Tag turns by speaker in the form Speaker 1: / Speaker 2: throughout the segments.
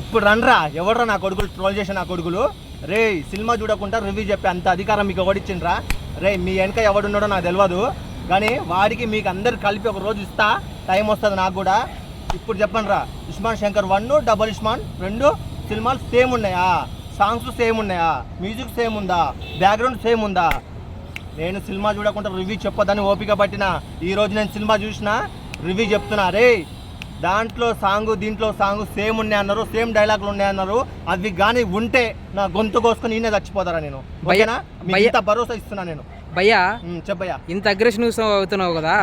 Speaker 1: ఇప్పుడు రండ్రా ఎవడ్రా నా కొడుకులు ట్రోల్ చేసిన నా కొడుకులు? రే సినిమా చూడకుండా రివ్యూ చెప్పే అంత అధికారం మీకు ఎవడిచ్చిండ్రా రే మీ వెనక ఎవడున్నాడో నాకు తెలియదు కానీ వాడికి మీకు అందరు కలిపి ఒక రోజు ఇస్తా టైం వస్తుంది నాకు కూడా. ఇప్పుడు చెప్పండి రా ఇస్మాన్ శంకర్ వన్ డబల్ ఇస్మాన్ రెండు సినిమాలు సేమ్ ఉన్నాయా? సాంగ్స్ సేమ్ ఉన్నాయా? మ్యూజిక్ సేమ్ ఉందా? బ్యాక్గ్రౌండ్ సేమ్ ఉందా? నేను సినిమా చూడకుండా రివ్యూ చెప్పొద్దని ఓపిక పట్టిన ఈ రోజు నేను సినిమా చూసిన రివ్యూ చెప్తున్నా. రే దాంట్లో సాంగ్ దీంట్లో సాంగ్ సేమ్ ఉన్నాయి అన్నారు సేమ్ డైలాగులు ఉన్నాయి అన్నారు. అవి కానీ ఉంటే నా గొంతు కోసుకొని నేనే చచ్చిపోతారా నేను?
Speaker 2: భయ్యా.
Speaker 1: ఇంత భరోసా ఇస్తున్నా నేను.
Speaker 2: భయ్యా
Speaker 1: చెప్పయ్యా.
Speaker 2: ఇంత అగ్రెసివ్ అవుతున్నావు కదా.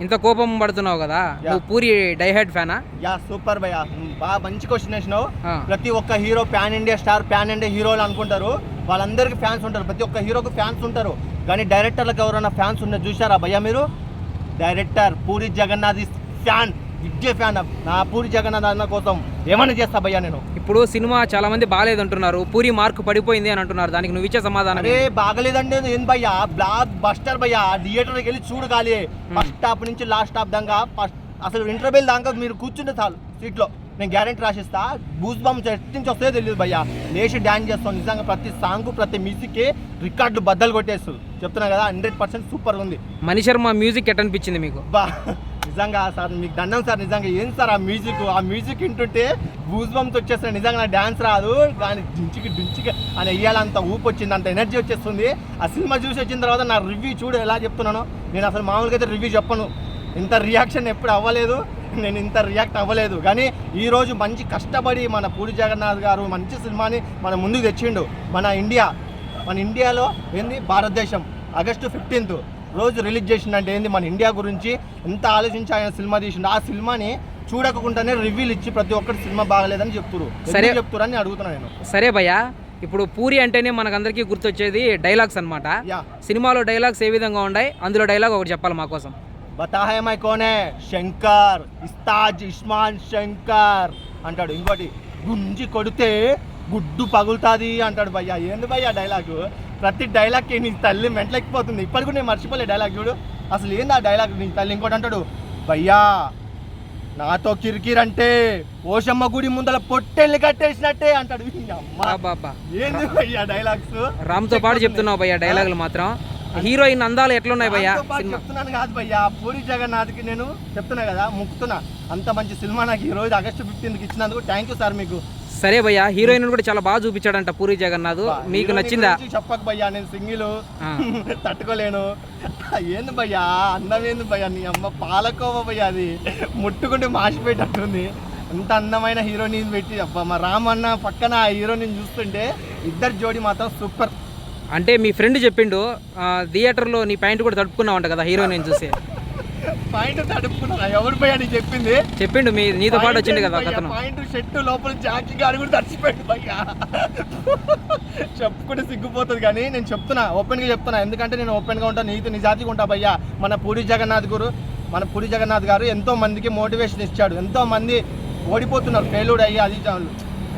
Speaker 2: ఇంత కోపం పడుతున్నావు కదా? నువ్వు పూరి డైహెడ్ ఫ్యానా
Speaker 1: యా సూపర్ భయ్యా. బాగా మంచి క్వశ్చన్ వేసినావు. ప్రతి ఒక్క hero pan India star pan India హీరోలు అనుకుంటారు. వాళ్ళందరికీ ఫ్యాన్స్ ఉంటారు. ప్రతి ఒక్క హీరోకి ఫ్యాన్స్ ఉంటారు. కానీ డైరెక్టర్లకు ఎవరైనా ఫ్యాన్స్ ఉన్నారు చూసారా భయ్యా మీరు? డైరెక్టర్ పూరి జగన్నాథ్ ఫ్యాన్ విద్య ఫ్యాన్ నా పూరి జగన్నాథ్ అన్న కోసం ఏమైనా చేస్తా భయ్యా నేను?
Speaker 2: ఇప్పుడు సినిమా చాలా మంది బాగాలేదు అంటున్నారు. పూరి మార్క్ పడిపోయింది అని అంటున్నారు. దానికి నువ్వు ఇచ్చే సమాధానం
Speaker 1: అరే బాగలేదండి ఏం భయ్యా? బ్లాక్ బస్టర్ భయ్యా థియేటర్కి వెళ్ళి చూడగాలి ఫస్ట్ స్టాప్ నుంచి లాస్ట్ స్టాప్ దాకా ఫస్ట్ అసలు ఇంటర్వెల్ దాకా మీరు కూర్చుంటే చాలు సీట్లో. నేను గ్యారెంటీ రాసిస్తా. బూస్ బాంబ్ ఎట్టి నుంచి వస్తే తెలియదు భయ్యా. లేచి డ్యాన్స్ చేస్తాం నిజంగా ప్రతి సాంగ్ ప్రతి మ్యూజిక్కి రికార్డులు బద్దలు కొట్టేస్తుంది చెప్తున్నా కదా హండ్రెడ్ పర్సెంట్ సూపర్ ఉంది.
Speaker 2: మణి శర్మ మ్యూజిక్ ఎట్ అనిపించింది మీకు?
Speaker 1: బా నిజంగా సార్ మీకు దండం సార్ నిజంగా ఏం సార్ ఆ మ్యూజిక్ ఆ మ్యూజిక్ వింటుంటే బూస్ వచ్చేస్తుంది నిజంగా నా డ్యాన్స్ రాదు. దాని డించికి డించికి అని వెయ్యాలంత ఊపు వచ్చింది అంత ఎనర్జీ వచ్చేస్తుంది. ఆ సినిమా చూసి వచ్చిన తర్వాత నా రివ్యూ చూడు ఎలా చెప్తున్నాను. నేను అసలు మామూలుగా అయితే రివ్యూ చెప్పను. ఇంత రియాక్షన్ ఎప్పుడు అవ్వలేదు. నేను ఇంత రియాక్ట్ అవ్వలేదు. కానీ ఈరోజు మంచి కష్టపడి మన పూరి జగన్నాథ్ గారు మంచి సినిమాని మన ముందుకు తెచ్చిండు. మన ఇండియా. మన ఇండియాలో ఏంది? భారతదేశం. ఆగస్టు ఫిఫ్టీన్త్ రోజు రిలీజ్ చేసిండంటే ఏంది? మన ఇండియా గురించి ఎంత ఆలోచించి ఆయన సినిమా తీసిండు ఆ సినిమాని చూడకుండానే రివ్యూలు ఇచ్చి ప్రతి ఒక్కటి సినిమా బాగలేదని చెప్తురు
Speaker 2: సరే.
Speaker 1: చెప్తురు అని అడుగుతున్నా నేను.
Speaker 2: సరే భయ్యా ఇప్పుడు పూరి అంటేనే మనకందరికీ గుర్తొచ్చేది డైలాగ్స్ అన్నమాట.
Speaker 1: యా.
Speaker 2: సినిమాలో డైలాగ్స్ ఏ విధంగా ఉన్నాయి అందులో డైలాగ్ ఒకటి చెప్పాలి మా కోసం.
Speaker 1: బతా హై మై కోనే శంకర్ ఇస్తాజ్ ఇస్మాన్ శంకర్ అంటాడు. ఇంకోటి గుంజి కొడితే గుడ్డు పగులుతుంది అంటాడు భయ్యా. ఏంది భయ్యా డైలాగ్? ప్రతి డైలాగ్కి నీ తల్లి మెంటలెక్కిపోతుంది. ఇప్పటికి కూడా నేను మర్చిపోలే డైలాగ్ చూడు. అసలు ఏంది ఆ డైలాగ్ నీ తల్లి ఇంకోటి అంటాడు భయ్యా నాతో కిరికిర్ అంటే ఓషమ్మ గుడి ముందల పొట్టెల్ని కట్టేసినట్టే అంటాడు. ఈ అమ్మ.
Speaker 2: బాబా
Speaker 1: ఏంది భయ్యా డైలాగ్స్
Speaker 2: రామ్తో పాటు చెప్తున్నావు భయ్యా డైలాగులు మాత్రం. హీరోయిన్ అందాలు ఎట్లున్నాయి భయ్యా?
Speaker 1: చెప్తున్నాను కాదు భయ్యా. పూరి జగన్నాథ్కి నేను చెప్తున్నా కదా ముక్కుతున్నా. అంత మంచి సినిమా నాకు ఈ రోజు ఆగస్టు ఫిఫ్టీన్త్కి ఇచ్చినందుకు థ్యాంక్ యూ సార్ మీకు.
Speaker 2: సరే భయ్యా హీరోయిన్ కూడా చాలా బాగా చూపించాడంట పూరి జగన్నాథ్. మీకు
Speaker 1: హీరోయిన్
Speaker 2: నచ్చిందా?
Speaker 1: చెప్పకు భయ్యా నేను సింగిల్. తట్టుకోలేను. ఏంది భయ్యా అందం ఏంది భయ్యా? నీ అమ్మ పాలకోవ భయ్యా అది. ముట్టుకుంటే మాసిపోయేటట్టుంది. అంత అందమైన హీరోని పెట్టి అబ్బా మా రామన్న పక్కన ఆ హీరోని చూస్తుంటే ఇద్దరు జోడి మాత్రం సూపర్.
Speaker 2: అంటే మీ ఫ్రెండ్ చెప్పిండు థియేటర్లో నీ ప్యాంట్ కూడా తడుపుకున్నావంట కదా హీరోయిన్ చూసి.
Speaker 1: పాయింట్ తడుపుకున్నా ఎవరు నీకు చెప్పింది.
Speaker 2: చెప్పిండు మీ నీతో పాటు వచ్చిండు కదా కథను
Speaker 1: పాయింట్ షర్ట్ లోపల జాకీ గారు కూడా తడిచిపోయింది భయ్యా. చెప్పుకుంటే సిగ్గుపోతుంది కానీ నేను చెప్తున్నా ఓపెన్గా చెప్తున్నా. ఎందుకంటే నేను ఓపెన్గా ఉంటాను నీతి నిజాతిగా ఉంటా భయ్యా. మన పూరి జగన్నాథ్ గురు మన పూరి జగన్నాథ్ గారు ఎంతో మందికి మోటివేషన్ ఇచ్చాడు. ఎంతో మంది ఓడిపోతున్నారు ఫెయిల్యూడ్ అయ్యి అది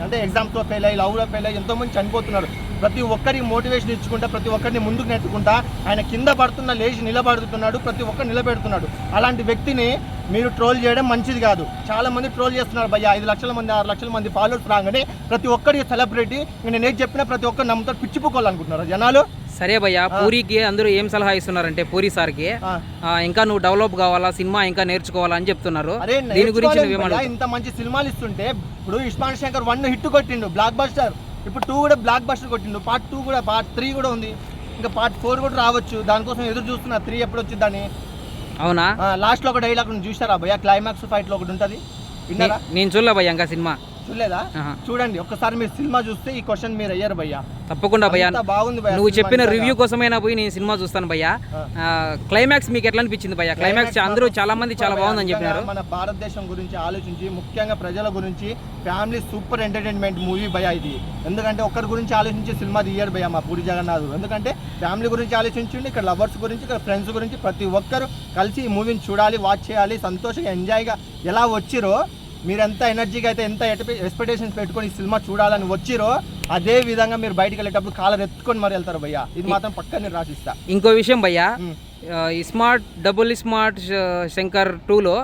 Speaker 1: అంటే ఎగ్జామ్స్లో ఫెయిల్ అయ్యి లవ్లో ఫెయిల్ అయ్యి ఎంతో మంది చనిపోతున్నారు. ప్రతి ఒక్కరికి మోటివేషన్ ఇచ్చుకుంటా ప్రతి ఒక్కరిని ముందుకు నెట్టుకుంటా ఆయన కింద పడుతున్న లేచి నిలబడుతున్నాడు ప్రతి ఒక్కరు నిలబెడుతున్నాడు. అలాంటి వ్యక్తిని మీరు ట్రోల్ చేయడం మంచిది కాదు. చాలా మంది ట్రోల్ చేస్తున్నారు భయ్య ఐదు లక్షల మంది ఆరు లక్షల మంది ఫాలోవర్స్ రాగానే ప్రతి ఒక్కరికి సెలబ్రిటీ నేను ఏది చెప్పినా ప్రతి ఒక్కరు నమ్ముతారు పిచ్చిపోకోవాలనుకుంటున్నారు జనాలు.
Speaker 2: సరే భయ్యా పూరికి అందరూ ఏం సలహా ఇస్తున్నారంటే పూరి సార్కి ఇంకా నువ్వు డెవలప్ కావాలా సినిమా ఇంకా నేర్చుకోవాలా అని చెప్తున్నారు. దీని గురించి
Speaker 1: ఇంత మంచి సినిమాలు ఇస్తుంటే ఇప్పుడు ఇస్మాన్ శంకర్ వన్ హిట్ కొట్టిండు బ్లాక్ బస్టర్ ఇప్పుడు టూ కూడా బ్లాక్ బస్టర్ కొట్టిండు. పార్ట్ టూ కూడా పార్ట్ త్రీ కూడా ఉంది. ఇంకా పార్ట్ ఫోర్ కూడా రావచ్చు. దానికోసం ఎదురు చూస్తున్నా. త్రీ ఎప్పుడు వచ్చిందని.
Speaker 2: అవునా?
Speaker 1: లాస్ట్లో ఒక డైలాగ్ చూసారా భయ్యా? క్లైమాక్స్ ఫైట్లో ఒకటి ఉంటది.
Speaker 2: నేను చూడలే భయ్యా ఇంకా సినిమా.
Speaker 1: చూడలేదా. చూడండి ఒక్కసారి మీరు సినిమా చూస్తే ఈ క్వశ్చన్ మీరు అయ్యారు భయ్యా.
Speaker 2: తప్పకుండా భయ్యా.
Speaker 1: బాగుంది భయ్యా
Speaker 2: నువ్వు చెప్పిన. రివ్యూ కోసమైనా పోయి నేను సినిమా చూస్తాను భయ్యా. క్లైమాక్స్ మీకు ఎట్లా అనిపించింది భయ్యా? క్లైమాక్స్ అందరూ చాలా మంది చాలా బాగుందని చెప్పినారు.
Speaker 1: మన భారతదేశం గురించి ఆలోచించి ముఖ్యంగా ప్రజల గురించి ఫ్యామిలీ సూపర్ ఎంటర్టైన్మెంట్ మూవీ భయ ఇది. ఎందుకంటే ఒక్కరి గురించి ఆలోచించి సినిమా తీయరు భయ మా పూరి జగన్నాథ్ ఎందుకంటే ఫ్యామిలీ గురించి ఆలోచించండి ఇక్కడ లవర్స్ గురించి ఇక్కడ ఫ్రెండ్స్ గురించి ప్రతి ఒక్కరు కలిసి ఈ మూవీని చూడాలి వాచ్ చేయాలి సంతోషంగా ఎంజాయ్గా ఎలా వచ్చిరో మీరు ఎంత ఎనర్జీగా అయితే ఎంత ఎక్స్పెక్టేషన్స్ పెట్టుకొని ఈ సినిమా చూడాలని వచ్చిరో అదే విధంగా మీరు బయటికి వెళ్ళేటప్పుడు కాలర్ ఎత్తుకొని మరి వెళ్తారు భయ్య. ఇది మాత్రం పక్క నేను రాసిస్తా.
Speaker 2: ఇంకో విషయం భయ్యా స్మార్ట్ డబుల్ స్మార్ట్ శంకర్ టూలో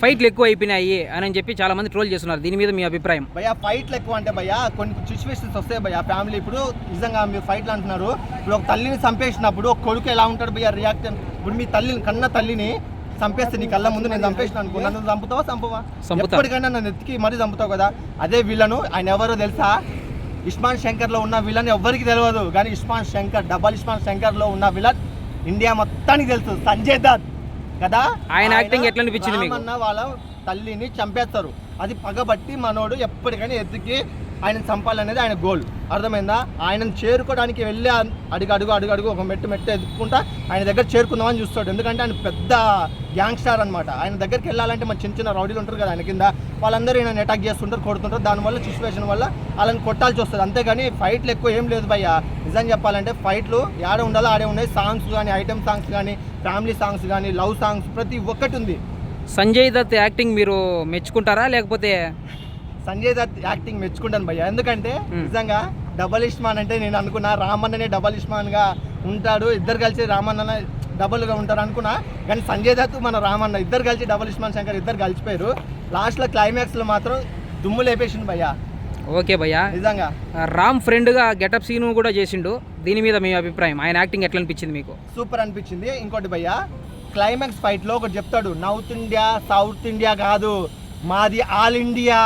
Speaker 2: ఫైట్లు ఎక్కువ అయిపోయినాయి అని చెప్పి చాలా మంది ట్రోల్ చేస్తున్నారు. దీని మీద మీ అభిప్రాయం?
Speaker 1: భయ్యా ఫైట్లు ఎక్కువ అంటే భయ్యా కొన్ని సిచ్యువేషన్స్ వస్తాయి భయ్యా. ఫ్యామిలీ ఇప్పుడు నిజంగా మీరు ఫైట్లు అంటున్నారు. ఇప్పుడు ఒక తల్లిని చంపేసినప్పుడు ఒక కొడుకు ఎలా ఉంటాడు భయ్యా? రియాక్షన్ ఇప్పుడు మీ తల్లిని కన్న తల్లిని చంపేస్తే నీ కళ్ళ ముందు నేను చంపేసిన అనుకో. నన్ను చంపుతావా చంపవా. ఎప్పటికైనా నన్ను ఎత్తికి మరీ చంపుతావు కదా. అదే వీళ్ళను ఆయన ఎవరో తెలుసా? ఇస్మాన్ శంకర్లో ఉన్న విలన్ ఎవరికి తెలియదు కానీ ఇస్మాన్ శంకర్ డబల్ ఇస్మాన్ శంకర్లో ఉన్న విలన్ ఇండియా మొత్తానికి తెలుసు. సంజయ్ దత్. కదా?
Speaker 2: ఆయన acting ఎట్లా అనిపించింది
Speaker 1: వాళ్ళ తల్లిని చంపేస్తారు. అది పగబట్టి మనోడు ఎప్పటికైనా ఎత్తికి ఆయన చంపాలనేది ఆయన గోల్. అర్థమైందా? ఆయనను చేరుకోవడానికి వెళ్ళి అడుగు అడుగు అడుగు అడుగు ఒక మెట్టు మెట్టు ఎదుక్కుంటా ఆయన దగ్గర చేరుకుందామని చూస్తాడు. ఎందుకంటే ఆయన పెద్ద గ్యాంగ్ స్టార్ అనమాట ఆయన దగ్గరికి వెళ్ళాలంటే మన చిన్న చిన్న రౌడీలు ఉంటారు కదా ఆయన కింద. వాళ్ళందరూ ఈయన అటాక్ చేస్తుంటారు కొడుతుంటారు. దానివల్ల సిచ్యువేషన్ వల్ల వాళ్ళని కొట్టాల్సి వస్తుంది. అంతేగాని ఫైట్లు ఎక్కువ ఏం లేదు భయ్య. నిజం చెప్పాలంటే ఫైట్లు ఆడే ఉండాలో ఆడే ఉన్నాయి. సాంగ్స్ కానీ ఐటమ్ సాంగ్స్ కానీ ఫ్యామిలీ సాంగ్స్ కానీ లవ్ సాంగ్స్ ప్రతి ఒక్కటి ఉంది.
Speaker 2: సంజయ్ దత్ యాక్టింగ్ మీరు మెచ్చుకుంటారా? లేకపోతే
Speaker 1: సంజయ్ దత్ యాక్టింగ్ మెచ్చుకుంటాను భయ్య. ఎందుకంటే. నిజంగా డబల్ ఇస్మాన్ అంటే నేను అనుకున్నా రామన్ననే డబల్ ఇస్మాన్గా ఉంటాడు ఇద్దరు కలిసి రామన్న డబుల్గా ఉంటారు అనుకున్నా కానీ సంజయ్ దత్ మన రామన్న ఇద్దరు కలిసి డబల్ ఇస్మాన్ శంకర్ ఇద్దరు కలిసిపోయారు. లాస్ట్లో క్లైమాక్స్లో మాత్రం దుమ్ము లేపేసింది భయ్య.
Speaker 2: ఓకే భయ్యా.
Speaker 1: నిజంగా.
Speaker 2: రామ్ ఫ్రెండ్గా గెటప్ సీను కూడా చేసిండు. దీని మీద మీ అభిప్రాయం? ఆయన యాక్టింగ్ ఎట్లా అనిపించింది మీకు?
Speaker 1: సూపర్ అనిపించింది. ఇంకోటి భయ్య క్లైమాక్స్ ఫైట్లో ఒకటి చెప్తాడు నార్త్ ఇండియా సౌత్ ఇండియా కాదు మాది ఆల్ ఇండియా.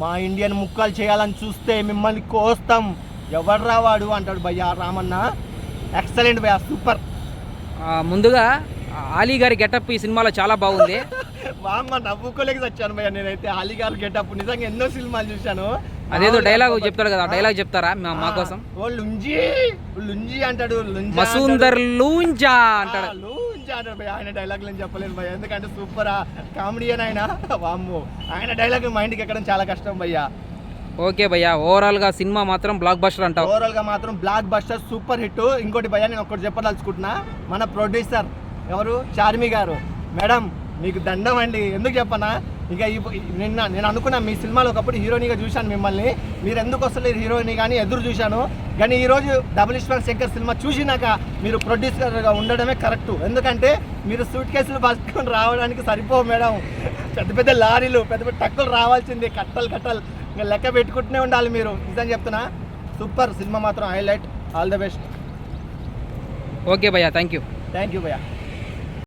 Speaker 1: మా ఇండియన్ ముక్కలు చేయాలని చూస్తే మిమ్మల్ని కోస్తాం. ఎవరు రావాడు? అంటాడు భయ్య రామన్న. ఎక్సలెంట్ భయ్య సూపర్
Speaker 2: ముందుగా ఆలీ గారి గెటప్ ఈ సినిమాలో చాలా బాగుంది.
Speaker 1: వామ్మ నవ్వుకోలేక వచ్చాను భయ్య నేనైతే. అలీ గారు గెటప్. నిజంగా ఎన్నో సినిమాలు చూశాను.
Speaker 2: అదేదో డైలాగ్ చెప్తాడు కదా డైలాగ్ చెప్తారా మా కోసం?
Speaker 1: ఓ లుంజీ లుంజీ అంటాడు
Speaker 2: మసూందర్ లూంజా
Speaker 1: అంటాడు.
Speaker 2: అంటాడు
Speaker 1: భయ్య ఆయన డైలాగ్ నేను చెప్పలేను భయ్య. ఎందుకంటే సూపర్ కామెడీ అని ఆయన. వామ్ము. ఆయన డైలాగ్ మైండ్కి ఎక్కడం చాలా కష్టం భయ్య.
Speaker 2: ఓకే భయ్యా ఓవరాల్గా సినిమా మాత్రం బ్లాక్ బస్టర్ అంటావు.
Speaker 1: ఓవరాల్గా మాత్రం బ్లాక్ బస్టర్ సూపర్ హిట్ ఇంకోటి భయ్య నేను ఒకటి చెప్పదలుచుకుంటున్నా. మన ప్రొడ్యూసర్ ఎవరు? చార్మి గారు. మేడం మీకు దండం అండి. ఎందుకు చెప్పనా? ఇక ఈ- నిన్న నేను అనుకున్నా మీ సినిమాలో ఒకప్పుడు హీరోయిన్గా చూశాను మిమ్మల్ని. మీరు ఎందుకు వస్తలేరు హీరోయిన్ కానీ ఎదురు చూశాను. కానీ ఈరోజు డబుల్ ఇస్మాన్ శంకర్ సినిమా చూసినాక మీరు ప్రొడ్యూసర్గా ఉండడమే కరెక్ట్ ఎందుకంటే మీరు సూట్ కేసులు పట్టుకొని రావడానికి సరిపోవు మేడం. పెద్ద పెద్ద లారీలు పెద్ద పెద్ద టక్కులు రావాల్సిందే కట్టలు కట్టలు. ఇంకా లెక్క పెట్టుకుంటూనే ఉండాలి మీరు. నిజం చెప్తున్నా. సూపర్ సినిమా మాత్రం highlight. All the best.
Speaker 2: Okay భయ్యా థ్యాంక్ యూ
Speaker 1: థ్యాంక్ యూ భయ్యా.